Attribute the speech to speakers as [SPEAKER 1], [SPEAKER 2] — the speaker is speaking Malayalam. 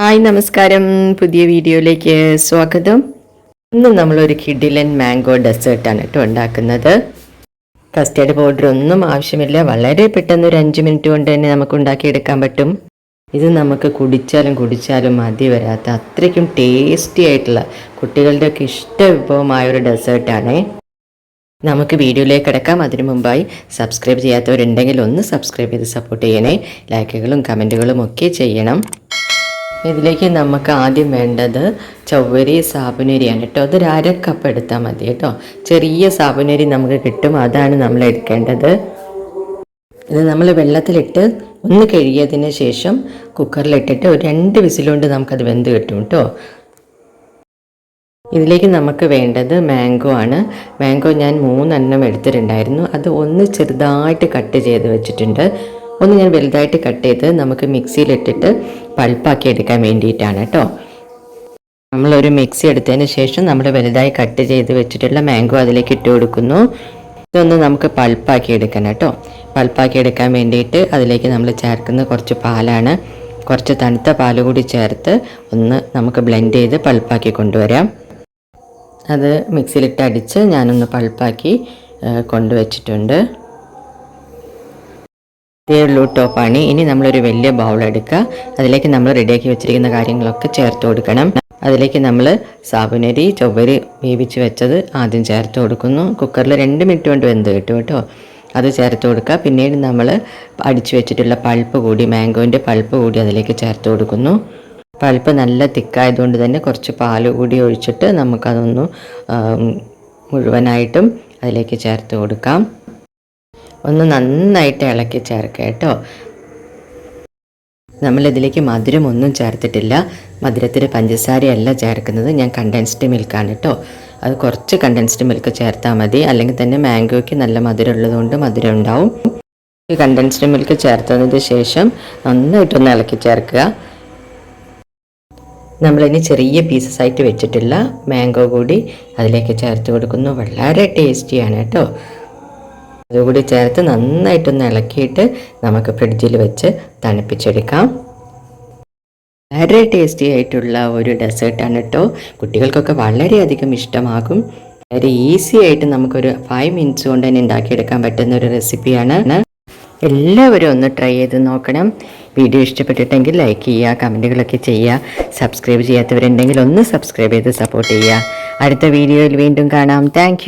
[SPEAKER 1] ഹായ് നമസ്കാരം. പുതിയ വീഡിയോയിലേക്ക് സ്വാഗതം. ഇന്ന് നമ്മളൊരു കിഡിലൻ മാംഗോ ഡെസേർട്ടാണ് കേട്ടോ ഉണ്ടാക്കുന്നത്. കസ്റ്റേർഡ് പൗഡർ ഒന്നും ആവശ്യമില്ല. വളരെ പെട്ടെന്ന് ഒരു അഞ്ച് മിനിറ്റ് കൊണ്ട് തന്നെ നമുക്ക് ഉണ്ടാക്കിയെടുക്കാൻ പറ്റും. ഇത് നമുക്ക് കുടിച്ചാലും കുടിച്ചാലും മതി വരാത്ത അത്രയ്ക്കും ടേസ്റ്റി ആയിട്ടുള്ള കുട്ടികളുടെയൊക്കെ ഇഷ്ട വിഭവമായ ഒരു ഡെസേർട്ടാണേ. നമുക്ക് വീഡിയോയിലേക്ക് കിടക്കാം. അതിനു മുമ്പായി സബ്സ്ക്രൈബ് ചെയ്യാത്തവരുണ്ടെങ്കിൽ ഒന്ന് സബ്സ്ക്രൈബ് ചെയ്ത് സപ്പോർട്ട് ചെയ്യണേ. ലൈക്കുകളും കമന്റുകളും ഒക്കെ ചെയ്യണം. ഇതിലേക്ക് നമുക്ക് ആദ്യം വേണ്ടത് ചവ്വരി സാബുനരിയാണ് കേട്ടോ. അതൊരു അര കപ്പ് എടുത്താൽ മതി കേട്ടോ. ചെറിയ സാബുനരി നമുക്ക് കിട്ടും. അതാണ് നമ്മൾ എടുക്കേണ്ടത്. ഇത് നമ്മൾ വെള്ളത്തിലിട്ട് ഒന്ന് കഴുകിയതിന് ശേഷം കുക്കറിലിട്ടിട്ട് ഒരു രണ്ട് വിസിലുകൊണ്ട് നമുക്കത് വെന്ത് കിട്ടും കേട്ടോ. ഇതിലേക്ക് നമുക്ക് വേണ്ടത് മാംഗോ ആണ്. മാംഗോ ഞാൻ മൂന്നെണ്ണം എടുത്തിട്ടുണ്ടായിരുന്നു. അത് ഒന്ന് ചെറുതായിട്ട് കട്ട് ചെയ്ത് വെച്ചിട്ടുണ്ട്. ഒന്ന് ഞാൻ വലുതായിട്ട് കട്ട് ചെയ്ത് നമുക്ക് മിക്സിയിലിട്ടിട്ട് പൾപ്പാക്കി എടുക്കാൻ വേണ്ടിയിട്ടാണ് കേട്ടോ. നമ്മളൊരു മിക്സി എടുത്തതിന് ശേഷം നമ്മൾ വലുതായി കട്ട് ചെയ്ത് വെച്ചിട്ടുള്ള മാംഗോ അതിലേക്ക് ഇട്ട് കൊടുക്കുന്നു. ഇതൊന്ന് നമുക്ക് പൾപ്പാക്കി എടുക്കണം കേട്ടോ. പൾപ്പാക്കി എടുക്കാൻ വേണ്ടിയിട്ട് അതിലേക്ക് നമ്മൾ ചേർക്കുന്ന കുറച്ച് പാലാണ് കുറച്ച് തണുത്ത പാൽ കൂടി ചേർത്ത് ഒന്ന് നമുക്ക് ബ്ലെൻഡ് ചെയ്ത് പൾപ്പാക്കി കൊണ്ടുവരാം. അത് മിക്സിയിലിട്ട് അടിച്ച് ഞാനൊന്ന് പൾപ്പാക്കി കൊണ്ടുവച്ചിട്ടുണ്ട്. ഇതേ ഉള്ളൂ ടോപ്പാണ് ഇനി നമ്മളൊരു വലിയ ബൗൾ എടുക്കുക. അതിലേക്ക് നമ്മൾ റെഡിയാക്കി വെച്ചിരിക്കുന്ന കാര്യങ്ങളൊക്കെ ചേർത്ത് കൊടുക്കണം. അതിലേക്ക് നമ്മൾ സാബുനരി ചൊവ്വരി വേവിച്ച് വെച്ചത് ആദ്യം ചേർത്ത് കൊടുക്കുന്നു. കുക്കറിൽ രണ്ട് മിനിറ്റ് കൊണ്ട് വെന്ത് കിട്ടും കേട്ടോ. അത് ചേർത്ത് കൊടുക്കുക. പിന്നീട് നമ്മൾ അടിച്ചു വെച്ചിട്ടുള്ള പൾപ്പ് കൂടി മാംഗോന്റെ പൾപ്പ് കൂടി അതിലേക്ക് ചേർത്ത് കൊടുക്കുന്നു. പൾപ്പ് നല്ല തിക്കായതുകൊണ്ട് തന്നെ കുറച്ച് പാൽ കൂടി ഒഴിച്ചിട്ട് നമുക്കതൊന്ന് മുഴുവനായിട്ടും അതിലേക്ക് ചേർത്ത് കൊടുക്കാം. ഒന്ന് നന്നായിട്ട് ഇളക്കി ചേർക്കുക കേട്ടോ. നമ്മളിതിലേക്ക് മധുരം ഒന്നും ചേർത്തിട്ടില്ല. മധുരത്തിന് പഞ്ചസാരയല്ല ചേർക്കുന്നത്. ഞാൻ കണ്ടൻസ്ഡ് മിൽക്കാണ് കേട്ടോ. അത് കുറച്ച് കണ്ടൻസ്ഡ് മിൽക്ക് ചേർത്താൽ മതി. അല്ലെങ്കിൽ തന്നെ മാംഗോയ്ക്ക് നല്ല മധുരം ഉള്ളതുകൊണ്ട് മധുരം ഉണ്ടാവും. കണ്ടൻസ്ഡ് മിൽക്ക് ചേർത്തതിന് ശേഷം നന്നായിട്ടൊന്ന് ഇളക്കി ചേർക്കുക. നമ്മളിനി ചെറിയ പീസസ് ആയിട്ട് വെച്ചിട്ടുള്ള മാംഗോ കൂടി അതിലേക്ക് ചേർത്ത് കൊടുക്കുന്നു. വളരെ ടേസ്റ്റിയാണ് കേട്ടോ. അതുകൂടി ചേർത്ത് നന്നായിട്ടൊന്ന് ഇളക്കിയിട്ട് നമുക്ക് ഫ്രിഡ്ജിൽ വെച്ച് തണുപ്പിച്ചെടുക്കാം. വളരെ ടേസ്റ്റി ആയിട്ടുള്ള ഒരു ഡെസേർട്ടാണ് കേട്ടോ കുട്ടികൾക്കൊക്കെ വളരെയധികം ഇഷ്ടമാകും. വളരെ ഈസി ആയിട്ട് നമുക്കൊരു ഫൈവ് മിനിറ്റ്സ് കൊണ്ട് തന്നെ ഉണ്ടാക്കിയെടുക്കാൻ പറ്റുന്ന ഒരു റെസിപ്പിയാണ് എല്ലാവരും ഒന്ന് ട്രൈ ചെയ്ത് നോക്കണം. വീഡിയോ ഇഷ്ടപ്പെട്ടിട്ടെങ്കിൽ ലൈക്ക് ചെയ്യുക കമന്റുകളൊക്കെ ചെയ്യുക. സബ്സ്ക്രൈബ് ചെയ്യാത്തവരുണ്ടെങ്കിൽ ഒന്ന് സബ്സ്ക്രൈബ് ചെയ്ത് സപ്പോർട്ട് ചെയ്യുക. അടുത്ത വീഡിയോയിൽ വീണ്ടും കാണാം. താങ്ക്